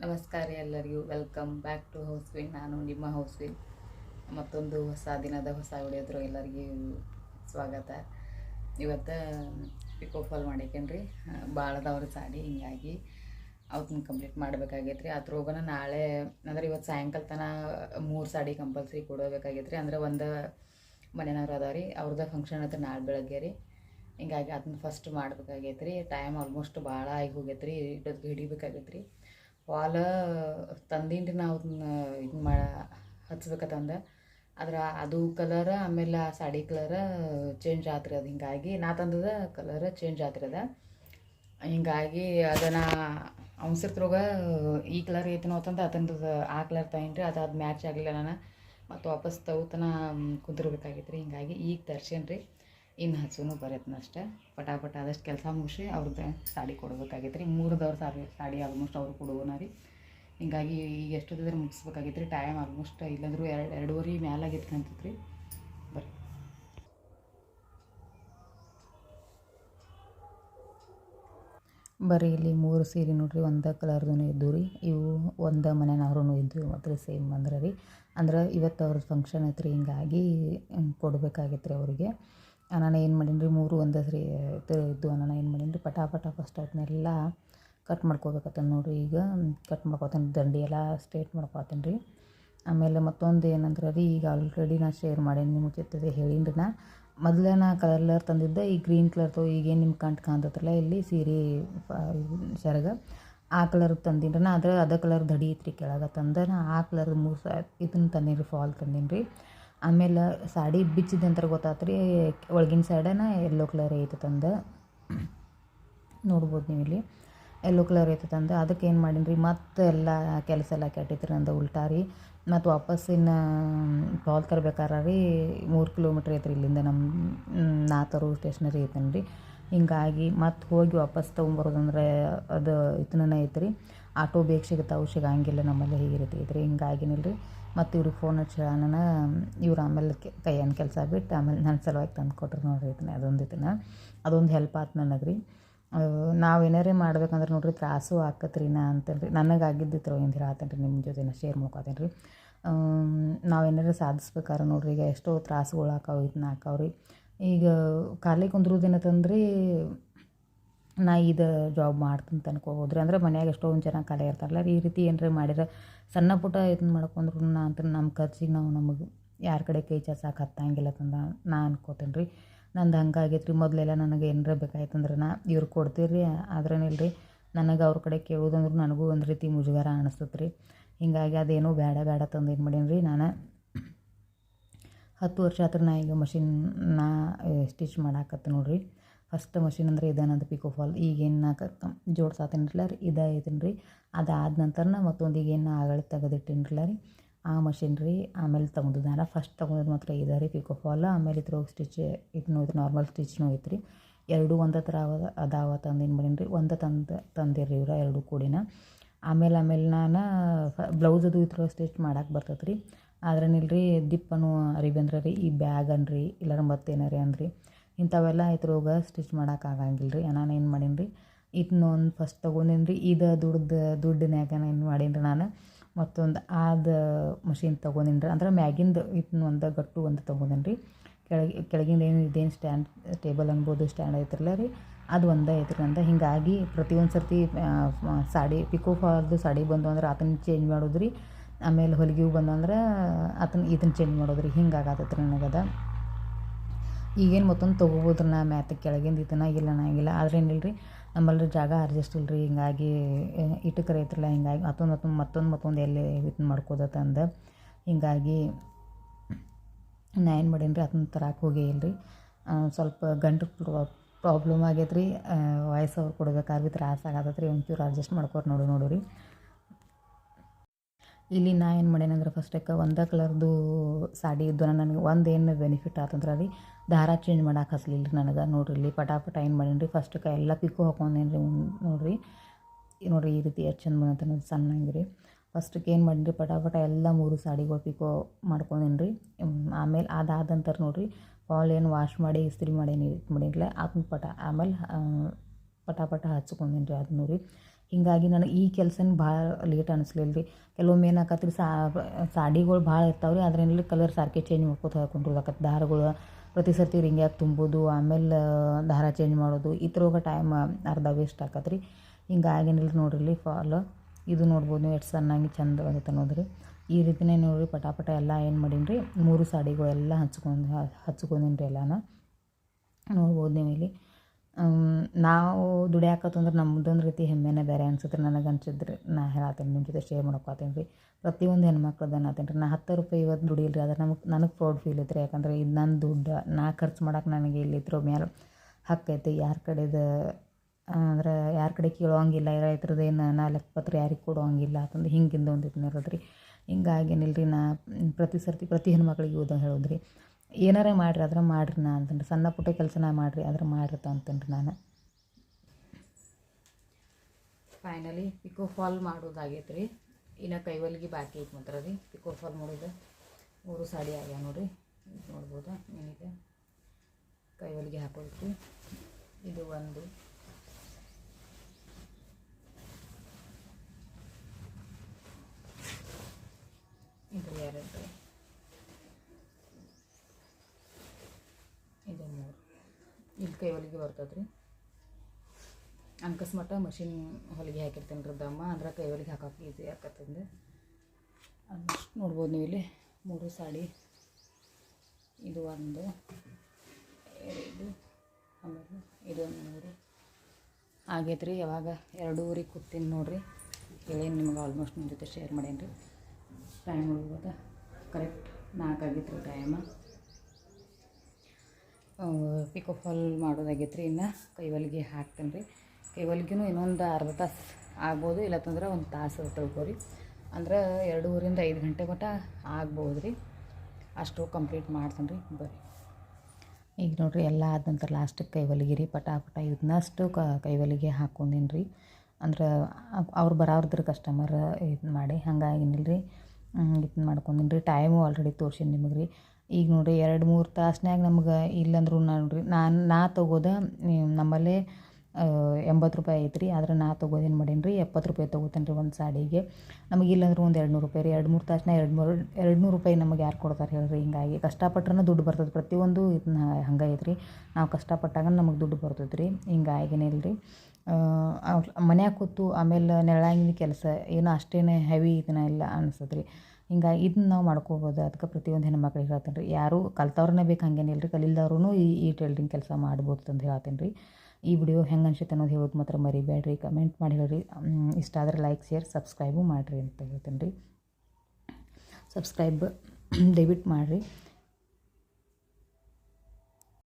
ನಮಸ್ಕಾರ ಎಲ್ಲರಿಗೂ. Welcome back to house win ನಾನು ನಿಮ್ಮ ಹೌಸ್ ವಿನ್ ಮತ್ತೊಂದು ಹೊಸ ದಿನದ ಹೊಸ ವಿಡಿಯೋದ್ರು ಎಲ್ಲರಿಗೂ ಸ್ವಾಗತ. ಇವತ್ತು ಪಿಕೋ ಫಾಲ್ ಮಾಡ್ಯಾಕೇನ್ರಿ ಭಾಳದವ್ರ ಸಾಡಿ, ಹಿಂಗಾಗಿ ಅವತ್ತನ್ನ ಕಂಪ್ಲೀಟ್ ಮಾಡ್ಬೇಕಾಗೈತೆ ರೀ ಅದ್ರೊಳಗನ ನಾಳೆ, ಅಂದ್ರೆ ಇವತ್ತು ಸಾಯಂಕಾಲ ತನಕ ಮೂರು ಸಾಡಿ ಕಂಪಲ್ಸರಿ ಕೊಡಬೇಕಾಗೈತೆ ರೀ ಅಂದ್ರೆ ಒಂದು ಮನೆಯವ್ರು ಅದಾವ ರೀ. ಅವ್ರದ್ದು ಫಂಕ್ಷನ್ ಹತ್ರ ನಾಳೆ ಬೆಳಗ್ಗೆ ರೀ. ಹಿಂಗಾಗಿ ಅದನ್ನ ಫಸ್ಟ್ ಮಾಡ್ಬೇಕಾಗೈತೆ ರೀ ಟೈಮ್ ಆಲ್ಮೋಸ್ಟ್ ಭಾಳ ಆಗಿ ಹೋಗೈತೆ ರೀ ಇಟ್ಟೊತ್ತಿಗೆ ಹಿಡಿಬೇಕಾಗೈತೆ ರೀ ವಾಲ ತಂದೀನಿ ರೀ ನಾವು ಅದನ್ನ ಇದು ಮಾ ಹಚ್ಬೇಕಂದ ಆದ್ರೆ ಅದು ಕಲರ್ ಆಮೇಲೆ ಆ ಸಾಡಿ ಕಲರ್ ಚೇಂಜ್ ಆತ್ರಿ ಅದು. ಹಿಂಗಾಗಿ ನಾ ತಂದದ ಕಲರ್ ಚೇಂಜ್ ಆತ್ರಿ ಅದ. ಹಿಂಗಾಗಿ ಅದನ್ನು ಅವಸರದ್ರೊಳಗ ಈ ಕಲರ್ ಐತನೋ ಅಂತಂದು ಅದನ್ನು ಆ ಕಲರ್ ತಗೊಂಡ್ರಿ. ಅದು ಅದು ಮ್ಯಾಚ್ ಆಗಲಿಲ್ಲ ನಾನು. ಮತ್ತು ವಾಪಸ್ ತಗೋತನ ಕುಂದಿರ್ಬೇಕಾಗಿತ್ತು ರೀ ಹಿಂಗಾಗಿ ಈಗ ತರ್ಸೇನಿ ರೀ ಇನ್ನು ಹಚ್ಚೂ ಬರತ್ನ ಅಷ್ಟೇ. ಪಟಾಪಟ ಆದಷ್ಟು ಕೆಲಸ ಮುಗಿಸಿ ಅವ್ರದ್ದು ಸಾಡಿ ಕೊಡಬೇಕಾಗಿತ್ತು ರೀ ಮೂರ್ದವ್ರ ಸಾರಿ, ಸಾಡಿ ಆಲ್ಮೋಸ್ಟ್ ಅವ್ರು ಕೊಡುವನ ರೀ. ಹೀಗಾಗಿ ಈಗ ಎಷ್ಟೊತ್ತಿದ್ರೆ ಮುಗಿಸ್ಬೇಕಾಗೈತೆ ರೀ ಟೈಮ್ ಆಲ್ಮೋಸ್ಟ್ ಇಲ್ಲಾಂದ್ರೂ ಎರಡು, ಎರಡೂವರೆ ಮ್ಯಾಲಾಗೈತೆ ಕಾಣ್ತೈತೆ ರೀ ಬರ್ರಿ. ಬರೀ ಇಲ್ಲಿ ಮೂರು ಸೀರೆ ನೋಡ್ರಿ, ಒಂದು ಕಲರ್ದು ಇದ್ದು ರೀ. ಇವು ಒಂದು ಮನೆಯವ್ರೂ ಇದ್ದು ಮತ್ತು ಸೇಮ್ ಅಂದ್ರೆ ರೀ. ಅಂದ್ರೆ ಇವತ್ತು ಅವ್ರ ಫಂಕ್ಷನ್ ಐತ್ರಿ, ಹಿಂಗಾಗಿ ಕೊಡಬೇಕಾಗಿತ್ತು ರೀ ಅವರಿಗೆ. ನಾನು ಏನು ಮಾಡೀನಿ ರೀ ಮೂರು ಒಂದೇ ಸರಿ ಇದ್ದು ನಾನು ಏನು ಮಾಡೀನಿ ರೀ ಪಟ ಫಸ್ಟ್ ಅದನ್ನೆಲ್ಲ ಕಟ್ ಮಾಡ್ಕೋಬೇಕತ್ತಂದು ನೋಡಿರಿ ಈಗ. ಕಟ್ ಮಾಡ್ಕೊತೀನಿ, ದಂಡಿ ಎಲ್ಲ ಸ್ಟ್ರೇಟ್ ಮಾಡ್ಕೊತೀನಿ ರೀ ಆಮೇಲೆ ಮತ್ತೊಂದು ಏನಂದ್ರೆ ರೀ, ಈಗ ಆಲ್ರೆಡಿ ನಾನು ಶೇರ್ ಮಾಡೀನಿ ನಿಮ್ಮ ಜೊತೆ ಹೇಳೀನಿ ರೀ ನಾ. ಮೊದಲೇ ನಾ ಕಲರ್ ತಂದಿದ್ದೆ, ಈ ಗ್ರೀನ್ ಕಲರ್ದು ಈಗೇನು ನಿಮ್ಮ ಕಂಟ್ ಕಾಣ್ತತ್ತಲ್ಲ ಇಲ್ಲಿ ಸೀರೆ ಸೆರಗ ಆ ಕಲರ್ ತಂದೀನಿ ರೀ ನಾ ಅದ್ರ ಅದ ಕಲರ್ ದಡಿ ಐತ್ರಿ ಕೆಳಗೆ ತಂದೆ ನಾ, ಆ ಕಲರ್ ಮೂರು ಸಾ ಇದನ್ನು ತಂದೀನಿ ರೀ ಫಾಲ್ ತಂದೀನಿ ರೀ ಆಮೇಲೆ ಸಾಡಿ ಬಿಚ್ಚಿದಂತರ ಗೊತ್ತಾತು ರೀ ಒಳಗಿನ ಸೈಡನ ಎಲ್ಲೋ ಕಲರ್ ಐತೆ ತಂದು. ನೋಡ್ಬೋದು ನೀವು ಇಲ್ಲಿ. ಯೆಲ್ಲೋ ಕಲರ್ ಐತೆ ತಂದು. ಅದಕ್ಕೆ ಏನು ಮಾಡೀನಿ ರೀ ಮತ್ತೆ ಎಲ್ಲ ಕೆಲಸ ಎಲ್ಲ ಕೆಟ್ಟೈತ್ರಿ ನಂದು ಉಲ್ಟಾ ರೀ. ಮತ್ತು ವಾಪಸ್ ಇನ್ನು ಫಾಲ್ ತರ್ಬೇಕಾರೆ ರೀ, ಮೂರು ಕಿಲೋಮೀಟ್ರ್ ಐತ್ರಿ ಇಲ್ಲಿಂದ ನಮ್ಮ ನಾ ತರೋ ಸ್ಟೇಷನರಿ ಐತೇನು ರೀ ಹಿಂಗಾಗಿ ಮತ್ತೆ ಹೋಗಿ ವಾಪಸ್ ತೊಗೊಂಬರೋದಂದ್ರೆ ಅದು ಇದನ್ನ ಐತ್ರಿ. ಆಟೋ ಬೇಗ ಸಿಗುತ್ತಾವು ಸಿಗಂಗಿಲ್ಲ ನಮ್ಮಲ್ಲಿ ಹೀಗಿರುತ್ತೆ ಇದ್ರೆ ರೀ ಮತ್ತು ಇವ್ರಿಗೆ ಫೋನ್ ಹಚ್ಚಿ ಹೇಳೋಣ ಇವ್ರು ಆಮೇಲೆ ಕೈಯನ್ ಕೆಲಸ ಬಿಟ್ಟು ಆಮೇಲೆ ನನ್ನ ಸಲುವಾಗಿ ತಂದು ಕೊಟ್ರು ನೋಡ್ರಿ ಇದನ್ನ ಅದೊಂದು ಇದನ್ನ ಅದೊಂದು ಹೆಲ್ಪ್ ಆಯ್ತು ನನಗೆ ರೀ ನಾವು ಏನಾರ ಮಾಡ್ಬೇಕಂದ್ರೆ ನೋಡ್ರಿ ತ್ರಾಸು ಆಕತ್ರಿ ನಾ ಅಂತೇಳಿ ರೀ ನನಗೆ ಆಗಿದ್ದಿತ್ತು ಏನು ಹೇಳತ್ತೇನೆ ರೀ ನಿಮ್ಮ ಜೊತೆ ಶೇರ್ ಮಾಡ್ಕೋತೇನೆ ರೀ ನಾವು ಏನಾರ ಸಾಧಿಸ್ಬೇಕಾರೆ ನೋಡ್ರಿ, ಈಗ ಎಷ್ಟೋ ತ್ರಾಸುಗಳು ಆಕಾವು ಇದನ್ನ ಹಾಕಾವ್ರಿ ಈಗ ಖಾಲಿ ಕುಂದ್ರುದೇನತ್ತಂದ್ರಿ ನಾ ಇದು ಜಾಬ್ ಮಾಡ್ತೀನಿ ಅನ್ಕೋಬೋದು ರೀ ಅಂದ್ರೆ ಮನ್ಯಾಗ ಎಷ್ಟೊಂದು ಜನ ಖಾಲಿ ಇರ್ತಾರಲ್ಲ ಈ ರೀತಿ ಏನಾರ ಮಾಡಿದ್ರೆ ಸಣ್ಣ ಪುಟ್ಟ ಇದನ್ನ ಮಾಡ್ಕೊಂಡ್ರು ನಾ ಅಂತ ನಮ್ಮ ಖರ್ಚಿಗೆ ನಾವು ನಮಗೆ ಯಾರ ಕಡೆ ಕೈ ಚಾಚಕ್ಕೆ ಹತ್ತಂಗಿಲ್ಲ ತಂದ, ನಾ ಅನ್ಕೋತೀನಿ ರೀ. ನಂದು ಹಂಗಾಗೈತೆ ರೀ ಮೊದಲೆಲ್ಲ ನನಗೆ ಏನಾರ ಬೇಕಾಯ್ತಂದ್ರೆ ನಾ ಇವ್ರು ಕೊಡ್ತೀರಿ ಆದ್ರೇನಿಲ್ಲ ರೀ ನನಗೆ ಅವ್ರ ಕಡೆ ಕೇಳೋದಂದ್ರೆ ನನಗೂ ಒಂದು ರೀತಿ ಮುಜುಗಾರ ಅನಿಸ್ತದೆ ರೀ. ಹೀಗಾಗಿ ಅದೇನೋ ಬೇಡ ಬೇಡ ತಂದು ಏನು ಮಾಡೀನಿ ರೀ, ನಾನು ಹತ್ತು ವರ್ಷ ಆತ್ರ ನಾ ಈಗ ಮಷಿನ್ ನಾ ಸ್ಟಿಚ್ ಮಾಡಾಕತ್ತೆ ನೋಡ್ರಿ. ಫಸ್ಟ್ ಮಷಿನ್ ಅಂದ್ರೆ ಇದಾನಂತ ಪಿಕೋ ಫಾಲ್ ಈಗೇನು ನಾ ಜೋಡ್ಸಾತೀನಿರಲ್ಲ ರೀ, ಇದು ಐತೀನಿ ರೀ ಅದಾದ ನಂತರ ಮತ್ತೊಂದು ಈಗೇನು ಆಗಳ ತೆಗೆದಿಟ್ಟಿನಿರ್ಲ ರೀ. ಆ ಮಷಿನ್ ರೀ ಆಮೇಲೆ ತಗೊಂಡು ನಾನು. ಫಸ್ಟ್ ತೊಗೊಂಡಿದ್ದು ಮಾತ್ರ ಇದೆ ರೀ ಪಿಕೋ ಫಾಲ್ ಆಮೇಲೆ ಇದ್ರೊಳಗೆ ಸ್ಟಿಚ್ ಇದನ್ನೂ ನೋಯ್ತು ನಾರ್ಮಲ್ ಸ್ಟಿಚ್ನೂ ರೀ. ಎರಡೂ ಒಂದೇ ಥರ ಅವ, ಅದಾವ ತಂದು ಏನು ಮಾಡೀನಿ ರೀ ಒಂದು ತಂದು ತಂದಿರಿ ಇವ್ರ ಎರಡು ಕೂಡಿನ. ಆಮೇಲೆ ಆಮೇಲೆ ನಾನು ಬ್ಲೌಸ್ ಅದು ಇದ್ರೊಳಗೆ ಸ್ಟಿಚ್ ಮಾಡಕ್ಕೆ ಬರ್ತೈತೆ ರೀ. ಆದ್ರೇನಿಲ್ಲ ರೀ ದಿಪ್ಪನು ಅರಿಬಂದ್ರೆ ರೀ, ಈ ಬ್ಯಾಗ್ ಅನ್ರಿ ಇಲ್ಲಾರ ಮತ್ತೇನಾರಿ ಅನ್ರಿ ಇಂಥವೆಲ್ಲ ಇದ್ರೊಳಗೆ ಸ್ಟಿಚ್ ಮಾಡಕ್ಕೆ ಆಗಂಗಿಲ್ಲ ರೀ. ನಾನು ಏನು ಮಾಡೀನಿ ರೀ ಇದನ್ನೊಂದು ಫಸ್ಟ್ ತೊಗೊಂಡೀನಿ ರೀ ಇದು ದುಡ್ದು ದುಡ್ಡಿನ್ಯಾಗ ಏನು ಮಾಡೀನಿ ರೀ ನಾನು? ಮತ್ತೊಂದು ಆದ ಮಷಿನ್ ತೊಗೊಂಡೀನಿ ರೀ ಅಂದ್ರೆ ಮ್ಯಾಗಿಂದು ಇದನ್ನ ಒಂದು ಗಟ್ಟು ಒಂದು ತೊಗೊಂಡೀನಿ ರೀ ಕೆಳಗೆ, ಕೆಳಗಿಂದ ಏನು ಇದೇನು ಸ್ಟ್ಯಾಂಡ್ ಟೇಬಲ್ ಅನ್ಬೋದು ಸ್ಟ್ಯಾಂಡ್ ಐತ್ರಲ್ಲ ರೀ. ಅದು ಒಂದೇ ಐತ್ರಿ ನಂದು. ಹಿಂಗಾಗಿ ಪ್ರತಿಯೊಂದು ಸರ್ತಿ ಸಾಡಿ ಪಿಕೋ ಫಾಲ್ದು ಸಾಡಿ ಬಂದು ಅಂದ್ರೆ ಅದನ್ನ ಚೇಂಜ್ ಮಾಡೋದು ರೀ ಆಮೇಲೆ ಹೊಲಿಗೆವು ಬಂದಂದ್ರೆ ಅದನ್ನ ಇದನ್ನ ಚೇಂಜ್ ಮಾಡೋದು ರೀ ರೀ ನನಗದ. ಈಗೇನು ಮತ್ತೊಂದು ತೊಗೋಬೋದ್ರಿ ನಾ ಮ್ಯಾತಕ್ಕೆ ಕೆಳಗಿಂದ ಇದನ್ನ ಇಲ್ಲ ಅನ್ನಂಗಿಲ್ಲ ಆದ್ರೆ ಏನಿಲ್ಲ ರೀ ನಮ್ಮಲ್ಲಿ ಜಾಗ ಅಡ್ಜಸ್ಟ್ ಇಲ್ರಿ. ರೀ ಹಿಂಗಾಗಿ ಇಟಕ್ ರೈತ್ರಲ್ಲ ಹಿಂಗಾಗಿ ಮತ್ತೊಂದು ಮತ್ತೊಂದು ಮತ್ತೊಂದು ಮತ್ತೊಂದು ಎಲ್ಲಿ ಇದನ್ನ ಮಾಡ್ಕೋದತ್ತಂದು ಹಿಂಗಾಗಿ, ನಾ ಏನು ಮಾಡೀನಿ ರೀ ಅದನ್ನ ತರಕ್ಕೆ ಹೋಗೇ ಇಲ್ಲ ಸ್ವಲ್ಪ ಗಂಟು ಪ್ರಾಬ್ಲಮ್ ಆಗೈತೆ ರೀ ವಯಸ್ಸವ್ರು ಕೊಡ್ಬೇಕಾದ್ರೆ ತ್ರಾಸ ಆಗತ್ತೆ ರೀ ಒಂಚೂರು ಅಡ್ಜಸ್ಟ್ ಮಾಡ್ಕೊರಿ ನೋಡು ನೋಡು ರೀ ಇಲ್ಲಿ ನಾ ಏನು ಮಾಡ್ಯಾನಂದ್ರೆ ಫಸ್ಟಕ್ಕೆ ಒಂದೇ ಕಲರ್ದು ಸಾಡಿ ಇದ್ದು ನನಗೆ ಒಂದು ಏನು ಬೆನಿಫಿಟ್ ಆತಂದ್ರೆ ರೀ ದಾರ ಚೇಂಜ್ ಮಾಡಕ್ಕೆ ಹಚ್ಚಲಿಲ್ಲ ರೀ ನನಗೆ. ನೋಡಿರಿ ಇಲ್ಲಿ ಪಟಾಪಟ ಏನು ಮಾಡೀನಿ ರೀ ಫಸ್ಟಕ್ಕೆ ಎಲ್ಲ ಪಿಕ್ಕು ಹಾಕೊಂಡೇನು ರೀ ನೋಡಿರಿ. ನೋಡಿರಿ ಈ ರೀತಿ ಎಷ್ಟು ಚಂದ ಬಂದೈತೆ ಸಣ್ಣಂಗೆ ರೀ ಫಸ್ಟಕ್ಕೆ ಏನು ಮಾಡೀನಿ ರೀ ಪಟಾಪಟ ಎಲ್ಲ ಮೂರು ಸಾಡಿಗಳು ಪಿಕೋ ಮಾಡ್ಕೊಂಡೀನಿ ರೀ ಆಮೇಲೆ ಅದಾದಂತಾರೆ ನೋಡಿರಿ. ಫಾಲ್ ಏನು ವಾಶ್ ಮಾಡಿ, ಇಸ್ತ್ರಿ ಮಾಡೇನಿ ಇದು ಮಾಡಿರಲಿಲ್ಲ ಅದನ್ನ ಪಟ, ಆಮೇಲೆ ಪಟಾಪಟ ಪಟ ಹಚ್ಕೊಂಡೀನಿ ರೀ ಅದನ್ನು ರೀ ಹೀಗಾಗಿ ನನಗೆ ಈ ಕೆಲಸನ ಭಾಳ ಲೇಟ್ ಅನಿಸ್ಲಿಲ್ಲ ರೀ ಕೆಲವೊಮ್ಮೆ ಏನಾಕತ್ರಿ ಸಾಡಿಗಳು ಭಾಳ ಇರ್ತಾವೆ ರೀ ಅದ್ರಲ್ಲಿ ಕಲರ್ ಸಾರ್ಕೆ ಚೇಂಜ್ ಮಾಡ್ಕೋತ ಕುಂಡ್ರದಾಕತ್ತೆ ದಾರಗಳು ಪ್ರತಿ ಸರ್ತಿ ರಿಂಗ್ಯಾಗ ತುಂಬೋದು, ಆಮೇಲೆ ದಾರ ಚೇಂಜ್ ಮಾಡೋದು, ಈ ಥರ ಟೈಮ್ ಅರ್ಧ ವೇಸ್ಟ್ ಆಕತ್ತೆ ರೀ ಹಿಂಗಾಗೇನಿಲ್ಲ ನೋಡ್ರಿ ಇಲ್ಲಿ ಫಾಲ್ ಇದು ನೋಡ್ಬೋದು ನೀವು ಎಷ್ಟು ಸಣ್ಣಾಗಿ ಚಂದ ಆಗೈತೆ ನೋಡಿರಿ. ಈ ರೀತಿನೇ ನೋಡಿರಿ ಪಟಾಪಟ ಎಲ್ಲ ಏನು ಮಾಡೀನಿ ರೀ ಮೂರು ಸಾಡಿಗಳೆಲ್ಲ ಹಚ್ಕೊಂಡು ಹಚ್ಕೊಂಡಿನಿ ರೀ ಎಲ್ಲನ. ನೋಡ್ಬೋದು ನೀವು ಇಲ್ಲಿ. ನಾವು ದುಡಿಯಾಕತ್ತಂದ್ರೆ ನಮ್ಮದೊಂದು ರೀತಿ ಹೆಮ್ಮೆನೇ ಬೇರೆ ಅನ್ಸುತ್ತೆ. ನನಗೆ ಅನ್ಸಿದ್ರಿ ನಾ ಹೇಳತ್ತೀನಿ ನಿಮ್ಮ ಜೊತೆ ಶೇರ್ ಮಾಡ್ಕೊತೀನಿ ರೀ ಪ್ರತಿಯೊಂದು ಹೆಣ್ಮಕ್ಳದ್ದು ಅನ್ನತ್ತೀನಿ ರೀ ನಾ ಹತ್ತು ರೂಪಾಯಿ ಇವತ್ತು ದುಡಿಯಲ್ಲ ರೀ ನಮಗೆ, ನನಗೆ ಪ್ರೌಡ್ ಫೀಲ್ ಐತ್ರಿ. ಯಾಕಂದ್ರೆ ಇದು ನನ್ನ ದುಡ್ಡು, ನಾ ಖರ್ಚು ಮಾಡೋಕೆ ನನಗೆ ಇಲ್ಲಿ ಇದ್ರ ಮೇಲೆ ಹಕ್ಕೈತಿ ಯಾರ ಕಡೆದು, ಅಂದ್ರೆ ಯಾರ ಕಡೆ ಕೇಳೋಂಗಿಲ್ಲ ಏನು ನಾ ಲೆಕ್ಕಪತ್ರ ಯಾರಿಗೆ ಕೊಡೋಂಗಿಲ್ಲ ಅಂತಂದು ಹಿಂಗಿಂದ ಒಂದು ಇದನ್ನ ಇರೋದ್ರಿ. ಹಿಂಗಾಗಿ ಏನಿಲ್ಲ ರೀ ನಾ ಪ್ರತಿ ಸರ್ತಿ ಪ್ರತಿ ಹೆಣ್ಮಕ್ಳಿಗೆ ಉದ ಹೇಳೋದ್ರಿ. ಏನಾರೇ ಮಾಡಿರಿ, ಆದ್ರೆ ಮಾಡ್ರಿ ನಾ ಅಂತಂದ್ರೆ ಸಣ್ಣ ಪುಟ್ಟ ಕೆಲಸನ ಮಾಡಿರಿ ಅದ್ರ ಆದ್ರೆ ಅಂತೇನೆ ಅಂತಂದ್ರೆ ನಾನು. ಫೈನಲಿ ಪಿಕೋ ಫಾಲ್ ಮಾಡೋದಾಗೈತೆ ರೀ ಇನ್ನು ಕೈವಲ್ಗಿ ಬಾಕಿ ಐತೆ ಮಾತ್ರ ರೀ. ಪಿಕೋ ಫಾಲ್ ಮಾಡೋದು. ಮೂರು ಸಾಡಿ ಆಗ್ಯಾವ ನೋಡಿರಿ. ನೋಡ್ಬೋದು? ಏನಿದೆ? ಕೈವಲ್ಗಿ ಹಾಕೋದ್ರಿ ಇದು ಒಂದು ಇದು ಎರಡು ಇದು ಮೂರು ಇಲ್ಲಿ ಕೈ ಹೊಲಿಗೆ ಬರ್ತದೆ ರೀ ಅನ್ಕಸ್ಮಟ ಮಷಿನ್ ಹೊಲಿಗೆ ಹಾಕಿರ್ತೀನಿ ರೀ ದಮ್ಮ, ಅಂದ್ರೆ ಕೈ ಹೊಲಿಗೆ ಹಾಕೋಕೆ ಈಸಿ ಆಕತ್ತಂದು. ಅಷ್ಟು ನೋಡ್ಬೋದು ನೀವು ಇಲ್ಲಿ. ಮೂರು ಸಾಡಿ, ಇದು ಒಂದು, ಎರಡು, ಆಮೇಲೆ ಇದೊಂದು ಮೂರು. ಆಗೈತೆ ರೀ ಯಾವಾಗ ಎರಡೂವರೆ ಕೂತೀನಿ ನೋಡಿರಿ. ಹೇಳೇನು ನಿಮ್ಗೆ ಆಲ್ಮೋಸ್ಟ್ ನಿಮ್ಮ ಜೊತೆ ಶೇರ್ ಮಾಡೇನಿ ರೀ ಟೈಮ್ ಹೋಗ್ಬೋದ ಕರೆಕ್ಟ್ ನಾಲ್ಕು ಆಗಿತ್ತು ರೀ ಟೈಮ ಪಿಕೋ ಫಾಲ್ ಮಾಡೋದಾಗೈತೆ ರೀ ಇನ್ನು ಕೈವಲ್ಗೆ ಹಾಕ್ತೇನೆ ರೀ ಕೈವಲ್ಗಿನೂ ಇನ್ನೊಂದು ಅರ್ಧ ತಾಸು ಆಗ್ಬೋದು ಇಲ್ಲತ್ತಂದ್ರೆ ಒಂದು ತಾಸು ತಗೋರಿ. ಅಂದ್ರೆ ಎರಡೂವರಿಂದ ಐದು ಗಂಟೆ ಮಟ್ಟ ಆಗ್ಬೋದು ರೀ ಅಷ್ಟು ಕಂಪ್ಲೀಟ್ ಮಾಡ್ತೇನೆ ರೀ ಬರ್ರಿ. ಈಗ ನೋಡಿರಿ, ಎಲ್ಲ ಆದ ನಂತರ ಲಾಸ್ಟಿಗೆ ಕೈವಲಿಗೆ ರೀ ಪಟ ಪಟ ಇದನ್ನಷ್ಟು ಕ, ಕೈವಲಿಗೆ ಹಾಕ್ಕೊಂಡೀನಿ ರೀ ಅಂದ್ರೆ ಅವ್ರು ಬರೋರ್ದ್ರ ಕಸ್ಟಮರ್ ಇದು ಮಾಡಿ ಹಂಗಾಗಿ ಏನಿಲ್ಲ ರೀ ಇದನ್ನ ಮಾಡ್ಕೊಂಡಿನಿ ರೀ ಟೈಮು ಆಲ್ರೆಡಿ ತೋರ್ಸೀನಿ ನಿಮಗೆ ರೀ ಈಗ ನೋಡಿರಿ ಎರಡು ಮೂರು ತಾಸ್ನ್ಯಾಗ ನಮ್ಗೆ ಇಲ್ಲಂದ್ರೂ ನೋಡ್ರಿ ನಾನು ನಾ ತೊಗೋದ ನಮ್ಮಲ್ಲಿ ಎಂಬತ್ತು ರೂಪಾಯಿ ಐತ್ರಿ, ಆದ್ರೆ ನಾ ತೊಗೋದೇನು ಮಾಡೀನಿ ರೀ ಎಪ್ಪತ್ತು ರೂಪಾಯಿ ತೊಗೋತೇನೆ ರೀ ಒಂದು ಸಾಡಿಗೆ. ನಮಗೆ ಇಲ್ಲಾಂದ್ರೆ ಒಂದು ಎರಡು ನೂರು ರೂಪಾಯಿ ರೀ, ಎರಡು ಮೂರು ತಾಸ್ನ ಎರಡು ಮೂರು, ಎರಡು ನೂರು ರೂಪಾಯಿ ನಮಗೆ ಯಾರು ಕೊಡ್ತಾರೆ ಹೇಳ್ರಿ ಹಿಂಗಾಗಿ. ಕಷ್ಟಪಟ್ರೆ ದುಡ್ಡು ಬರ್ತದೆ, ಪ್ರತಿಯೊಂದು ಇದನ್ನ ಹಂಗೆ ಐತ್ರಿ. ನಾವು ಕಷ್ಟಪಟ್ಟಾಗ ನಮಗೆ ದುಡ್ಡು ಬರ್ತದೆ ರೀ ಹಿಂಗಾಗಿನಿಲ್ಲ ರೀ ಮನ್ಯಾಗ ಕೂತು ಆಮೇಲೆ ನೆರಳಾಗಿನ ಕೆಲಸ, ಏನೋ ಅಷ್ಟೇನು ಹೆವಿ ಇದನ್ನ ಇಲ್ಲ ಅನ್ಸತ್ತೆ ರೀ ಹಿಂಗಾಗಿ ಇದನ್ನ ನಾವು ಮಾಡ್ಕೋಬೋದು. ಅದಕ್ಕೆ ಪ್ರತಿಯೊಂದು ಹೆಣ್ಮಕ್ಳಿಗೆ ಹೇಳ್ತೇನೆ ರೀ ಯಾರು ಕಲ್ತವ್ರನ್ನೇ ಬೇಕು ಹಂಗೇನಿಲ್ಲ ರೀ ಕಲಿಲ್ದವ್ರೂ ಈ ಈ ಟೈಲ್ರಿಂಗ್ ಕೆಲಸ ಮಾಡ್ಬೋದು ಅಂತ ಹೇಳ್ತೀನಿ ರೀ ಈ ವಿಡಿಯೋ ಹೆಂಗೆ ಅನ್ಸುತ್ತೆ ಅನ್ನೋದು ಹೇಳೋದು ಮಾತ್ರ ಮರಿಬೇಡ್ರಿ. ಕಮೆಂಟ್ ಮಾಡಿ ಹೇಳ್ರಿ. ಇಷ್ಟ ಆದರೆ ಲೈಕ್, ಶೇರ್, ಸಬ್ಸ್ಕ್ರೈಬು ಮಾಡಿರಿ ಅಂತ ಹೇಳ್ತೀನಿ ರೀ ಸಬ್ಸ್ಕ್ರೈಬ್, ಡೆಬಿಟ್ ಮಾಡಿರಿ.